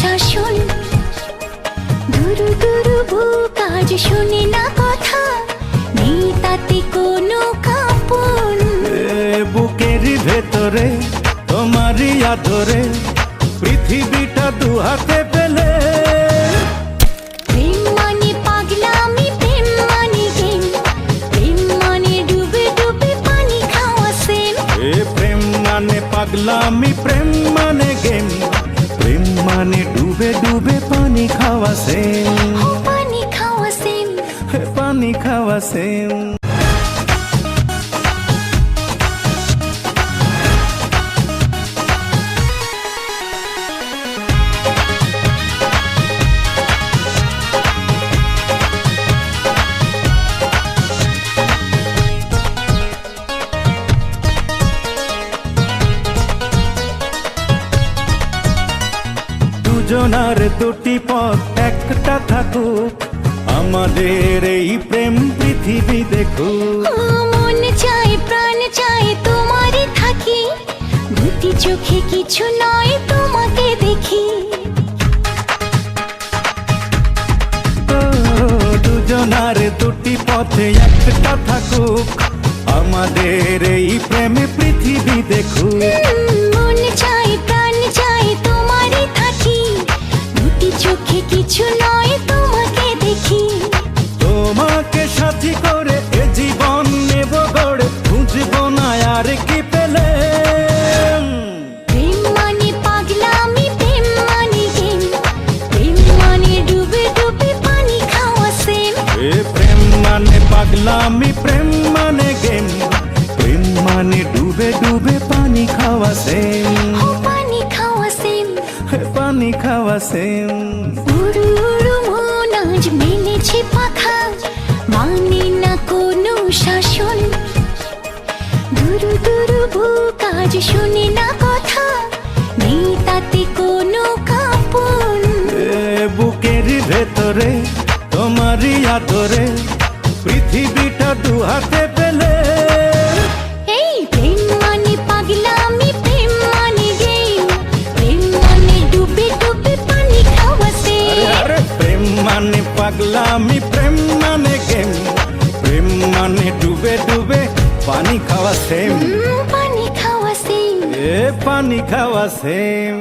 শাসন। দুরু দুরু ভু কাজ শুনে না কথা নেই কোনো কাপন। বুকের ভেতরে তোমারই আদরে পৃথিবীটা দু পেলে। মানে পাগলামি প্রেম মানে, মানে মানে ডুবে ডুবে পানি খাওয়া সেম। পানি খাওয়া সেম। পানি খাওয়া সেম। দুজনার দুটি পথ একটা থাকুক আমাদের এই প্রেম পৃথিবী দেখুক। মন চাই প্রাণ চাই তোমারই থাকি দুটি চোখে কিছু নয় তোমাকে দেখি। দুজনার দুটি পথে একটা থাকুক আমাদের এই প্রেম পৃথিবী দেখুক। পাগলামি প্রেম মানে গেম। প্রেম মানে ডুবে ডুবে পানি খাওয়া সেম। পানি খাওয়া সেম। পানি খাওয়া সেম। উড়ু উড়ু মন আজ মেলেছে পাখা। মানে না কোনো শাসন। দুরু দুরু বুক আজ শুনে না কথা। নেই তাতে কোনো কাপন। বুকের ভেতরে তোমারই আদরে পৃথিবীটা দু হাতে পেলে। এই প্রেম মানে পাগলামি প্রেম মানে গেম। প্রেম মানে ডুবে ডুবে পানি খাওয়া সে আরে প্রেম মানে পাগলামি প্রেম মানে গেম। প্রেম মানে ডুবে ডুবে পানি খাওয়া সেম পানি খাওয়া সে এ পানি খাওয়া সেম